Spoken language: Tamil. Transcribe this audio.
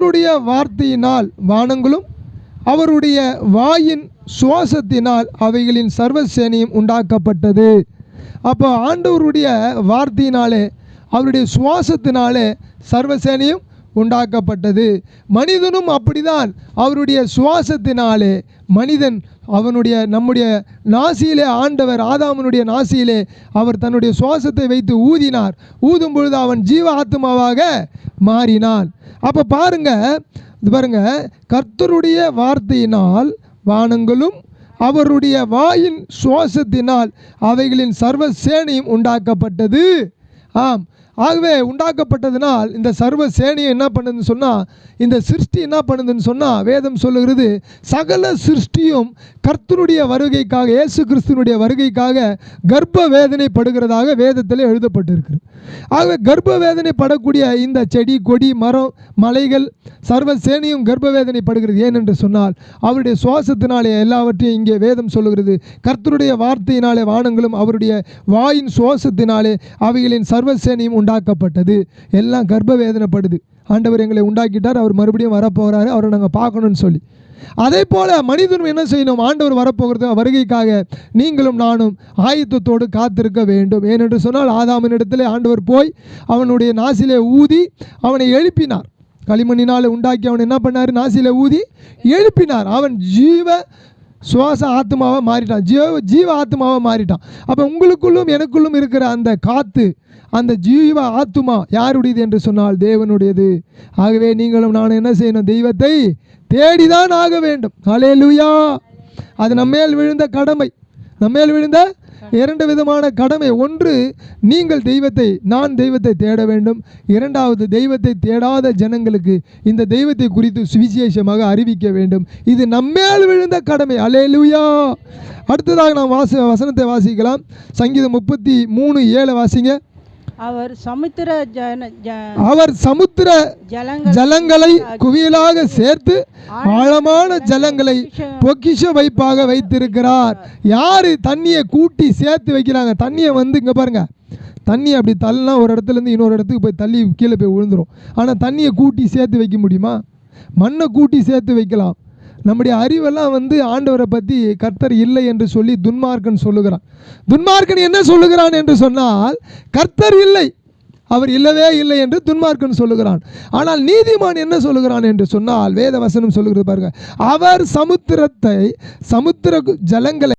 அவருடைய வார்த்தையினால் வானங்களும் அவருடைய வாயின் சுவாசத்தினால் அவைகளின் சர்வசேனையும் உண்டாக்கப்பட்டது. அப்போ ஆண்டவருடைய வார்த்தையினாலே அவருடைய சுவாசத்தினாலே சர்வசேனையும் உண்டாக்கப்பட்டது. மனிதனும் அப்படிதான் அவருடைய சுவாசத்தினாலே மனிதன் அவனுடைய நம்முடைய நாசியிலே ஆண்டவர் ஆதாமனுடைய நாசியிலே அவர் தன்னுடைய சுவாசத்தை வைத்து ஊதினார். ஊதும் பொழுது அவன் ஜீவ ஆத்மாவாக மாறினான். அப்போ பாருங்க இது பாருங்க கர்த்தருடைய வார்த்தையினால் வானங்களும் அவருடைய வாயின் சுவாசத்தினால் அவைகளின் சர்வ சேனையும் உண்டாக்கப்பட்டது. ஆம் ஆகவே உண்டாக்கப்பட்டதினால் இந்த சர்வ சேனையை என்ன பண்ணுதுன்னு சொன்னால் இந்த சிருஷ்டி என்ன பண்ணுதுன்னு சொன்னால் வேதம் சொல்லுகிறது சகல சிருஷ்டியும் கர்த்தருடைய வருகைக்காக இயேசு கிறிஸ்துவனுடைய வருகைக்காக கர்ப்ப வேதனை படுகிறதாக வேதத்தில் எழுதப்பட்டிருக்கிறது. ஆகவே கர்ப்ப வேதனை படக்கூடிய இந்த செடி கொடி மரம் மலைகள் சர்வ சேனையும் கர்ப்ப வேதனை படுகிறது ஏனென்று சொன்னால் அவருடைய சுவாசத்தினாலே எல்லாவற்றையும் இங்கே வேதம் சொல்லுகிறது. கர்த்தருடைய வார்த்தையினாலே வானங்களும் அவருடைய வாயின் சுவாசத்தினாலே அவைகளின் சர்வ சேனையும் உண்டாக்கப்பட்டது. எல்லாம் கர்ப்ப வேதனைப்படுது ஆண்டவர் எங்களை உண்டாக்கிட்டார் அவர் மறுபடியும் வரப்போகிறாரு அவரை நாங்கள் பார்க்கணும்னு சொல்லி. அதே போல மனிதனும் என்ன செய்யணும்? ஆண்டவர் வரப்போகிறது வருகைக்காக நீங்களும் நானும் ஆயத்தத்தோடு காத்திருக்க வேண்டும். ஏனென்று சொன்னால் ஆதாமினிடத்திலே ஆண்டவர் போய் அவனுடைய நாசிலே ஊதி அவனை எழுப்பினார். களிமண்ணினால் உண்டாக்கி அவன் என்ன பண்ணார்? நாசிலே ஊதி எழுப்பினார். அவன் ஜீவ சுவாச ஆத்மாவாக மாறிட்டான். ஜீவ ஜீவ ஆத்மாவாக மாறிட்டான். அப்போ உங்களுக்குள்ளும் எனக்குள்ளும் இருக்கிற அந்த காத்து அந்த ஜீவ ஆத்துமா யாருடையது என்று சொன்னால் தேவனுடையது. ஆகவே நீங்களும் நான் என்ன செய்யணும்? தெய்வத்தை தேடிதான் ஆக வேண்டும். ஹalleluya. அது நம்மேல் விழுந்த கடமை. நம்மேல் விழுந்த இரண்டு விதமான கடமை. ஒன்று நீங்கள் தெய்வத்தை நான் தெய்வத்தை தேட வேண்டும். இரண்டாவது தெய்வத்தை தேடாத ஜனங்களுக்கு இந்த தெய்வத்தை குறித்து சுவிசேஷமாக அறிவிக்க வேண்டும். இது நம்மேல் விழுந்த கடமை. அலேலுயா அடுத்ததாக நாம் வாச வசனத்தை வாசிக்கலாம். சங்கீதம் முப்பத்தி மூணு ஏழை வாசிங்க. அவர் சமுத்திர அவர் சமுத்திர ஜலங்கள் குவியலாக சேர்த்து ஆழமான ஜலங்களை பொக்கிஷ வைப்பாக வைத்திருக்கிறார். யாரு தண்ணியை கூட்டி சேர்த்து வைக்கிறாங்க? தண்ணியை வந்து இங்க பாருங்க. தண்ணி அப்படி தள்ளினா ஒரு இடத்துல இருந்து இன்னொரு இடத்துக்கு போய் தள்ளி கீழே போய் விழுந்துரும். ஆனால் தண்ணியை கூட்டி சேர்த்து வைக்க முடியுமா? மண்ணை கூட்டி சேர்த்து வைக்கலாம். நம்முடைய அறிவெல்லாம் வந்து ஆண்டவரை பற்றி கர்த்தர் இல்லை என்று சொல்லி துன்மார்க்கன் சொல்லுகிறான். துன்மார்க்கன் என்ன சொல்லுகிறான் என்று சொன்னால் கர்த்தர் இல்லை அவர் இல்லவே இல்லை என்று துன்மார்க்கன் சொல்லுகிறான். ஆனால் நீதிமான் என்ன சொல்லுகிறான் என்று சொன்னால் வேத வசனம் சொல்லுகிறது பாருங்க அவர் சமுத்திரத்தை சமுத்திர ஜலங்களை